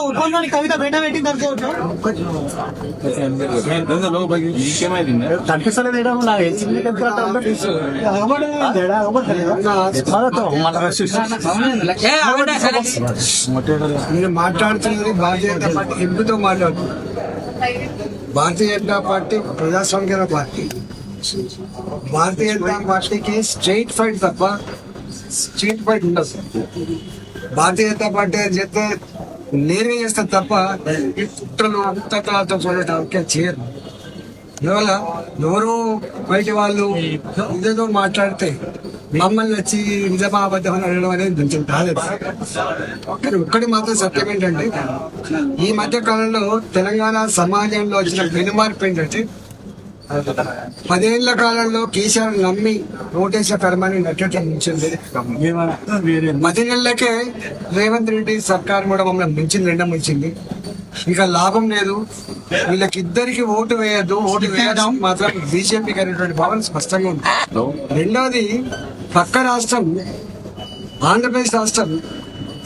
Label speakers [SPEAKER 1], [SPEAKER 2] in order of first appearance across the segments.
[SPEAKER 1] ఒప్పందాన్ని కవిత బయట పెట్టింది అనుకోవచ్చు
[SPEAKER 2] కనిపిస్తలేదు
[SPEAKER 3] మాట్లాడుతున్నది భారతీయ జనతా పార్టీ ఎంపుతో మాట్లాడుతుంది భారతీయ జనతా పార్టీ ప్రజాస్వామ్య పార్టీ భారతీయ జనతా పార్టీకి స్ట్రైట్ ఫైట్ తప్ప స్ట్రీట్ ఫైట్ ఉండదు భారతీయ జనతా పార్టీ అని చెప్తే నేనే చేస్తే తప్ప ఈ కుట్రలు అంతకాలతో చూడటానికి చేయరు. ఇవాళ ఎవరు బయట వాళ్ళు ఇదేదో మాట్లాడితే మమ్మల్ని వచ్చి నిజమాబద్ధం అని అడగడం అనేది కొంచెం కాలేదు ఒక్కరి ఒక్కటి మాత్రం సత్యం ఏంటంటే ఈ మధ్య కాలంలో తెలంగాణ సమాజంలో వచ్చిన పెనుమార్పు ఏంటంటే పదేళ్ళ కాలంలో కేసీఆర్ నమ్మి ఓటేసే కర్మాన్ని నచ్చట్టు మించింది పది నెలలకే రేవంత్ రెడ్డి సర్కార్ కూడా మమ్మల్ని మించింది రెండం మించింది. ఇక లాభం లేదు. వీళ్ళకి ఇద్దరికి ఓటు వేయద్దు ఓటు వేయడం మాత్రం బీజేపీకి అనేటువంటి భావన స్పష్టంగా ఉంది. రెండవది పక్క రాష్ట్రం ఆంధ్రప్రదేశ్ రాష్ట్రం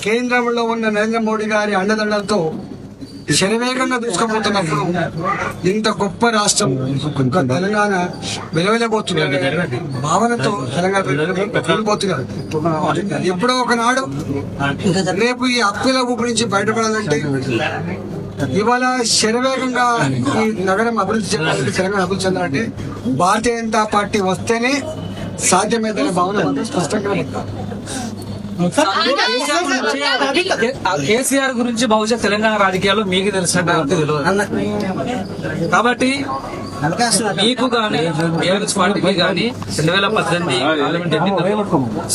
[SPEAKER 3] కేంద్రంలో ఉన్న నరేంద్ర మోడీ గారి అండదండలతో శరవేగంగా దూసుకుపోతున్నప్పుడు ఇంత గొప్ప రాష్ట్రం తెలంగాణ వెలవెలబోతున్నారు భావనతో తెలంగాణ వెళ్ళిపోతున్నారు ఎప్పుడో ఒకనాడు రేపు ఈ అప్పుల ఊపి నుంచి బయటపడాలంటే ఇవాళ శరవేగంగా ఈ నగరం అభివృద్ధి చెందాలంటే తెలంగాణ అభివృద్ధి చెందాలంటే భారతీయ జనతా పార్టీ వస్తేనే సాధ్యమైందనే భావన స్పష్టంగా
[SPEAKER 4] కేసీఆర్ గురించి బహుశా తెలంగాణ రాజకీయాల్లో మీకు తెలిసినట్టు తెలియదు. కాబట్టి మీకు గాని బీఆర్ఎస్ పార్టీకి గాని రెండు వేల పద్దెనిమిది పార్లమెంట్ ఎన్నికల్లో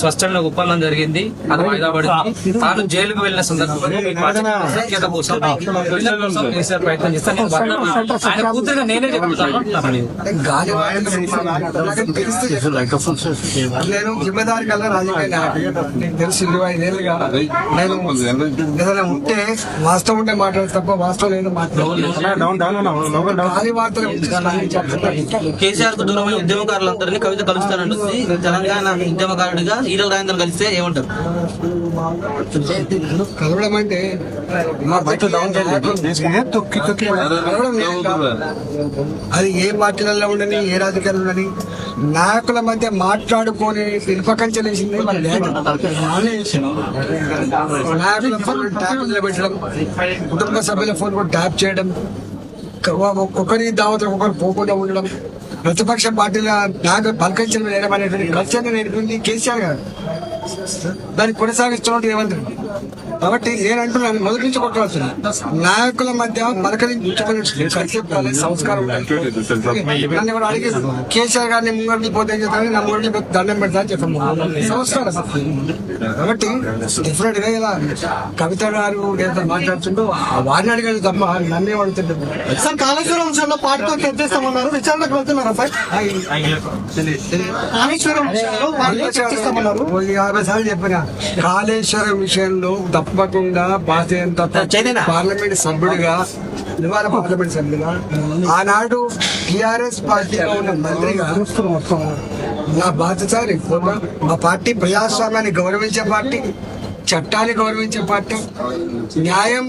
[SPEAKER 4] స్పష్టంగా ఒప్పందం జరిగింది. అది వాయిదా పడింది తాను జైలుకు వెళ్ళిన సందర్భంలో కోసం కేసీఆర్ ప్రయత్నం చేస్తాను నేను ఆయన చెప్తాను.
[SPEAKER 3] జిమ్మదారి కల్లా రాజకీయ తెలిసి ఇరవై ఐదేళ్ళుగా నేను ఏదైనా ఉంటే వాస్తవం ఉంటే మాట్లాడదు తప్ప వాస్తవం లేదు చెప్తున్నాను.
[SPEAKER 5] కేసీఆర్కు దూరమైన ఉద్యమకారులందరినీ కవిత కలుస్తానంటుంది తెలంగాణ ఉద్యమకారుడిగా ఈటల రాజేందర్ కలిస్తే ఏమంటారు?
[SPEAKER 3] కలవడం అంటే. అది ఏ పార్టీలలో ఉండని ఏ రాజకీయాలు ఉండని నాయకుల మధ్య మాట్లాడుకొని పిలుపకంచలేసింది మన లేదు నాయకుల ఫోన్ ట్యాప్ నిలబెట్టడం కుటుంబ సభ్యుల ఫోన్ కూడా ట్యాప్ చేయడం ఒకరి దావత ఒకరు పోకుండా ఉండడం ప్రతిపక్ష పార్టీల నాయకులు పలకరించడం అనేటువంటి కల్చర్ నేర్పింది కేసీఆర్ గారు. దాన్ని కొనసాగిస్తున్నట్టు ఏమంటారు కాబట్టి నేను అంటున్నాను మొదటి నుంచి కొట్టవలసిన నాయకుల మధ్య పలకరించుకునే కల్చర్ సంస్కారం. నన్ను ఎవరు అడిగి కేసీఆర్ గారిని ముంగడికి పోతే ఏం చేస్తాను నా ముంగడికి దండం పెడతా అని చెప్పాము. సంస్కారం. కాబట్టి డిఫరెంట్గా ఇలా కవిత గారు ఏదైతే మాట్లాడుతుంటో వారిని అడిగేది తప్ప నన్నే అడుగుతుంటారు
[SPEAKER 1] సార్ కాళేశ్వరం విషయంలో పార్టీతో చర్చిస్తామన్నారు విచారణకు వెళ్తున్నారా సార్? కాళేశ్వరం విషయంలో
[SPEAKER 3] యాభై సార్లు చెప్పిన కాళేశ్వరం విషయంలో తప్పకుండా భారతీయ పార్లమెంట్ సభ్యుడిగా నివార పార్లమెంట్ సభ్యుడిగా ఆనాడు టిఆర్ఎస్ పార్టీలో ఉన్న మంత్రిగా నా బాధ్యత మా పార్టీ ప్రజాస్వామ్యాన్ని గౌరవించే పార్టీ చట్టాన్ని గౌరవించే పార్టీ న్యాయం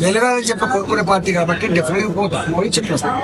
[SPEAKER 3] వెలగాలని చెప్ప కోరుకునే పార్టీ కాబట్టి డెఫినెట్ పోయి చెప్పేస్తాను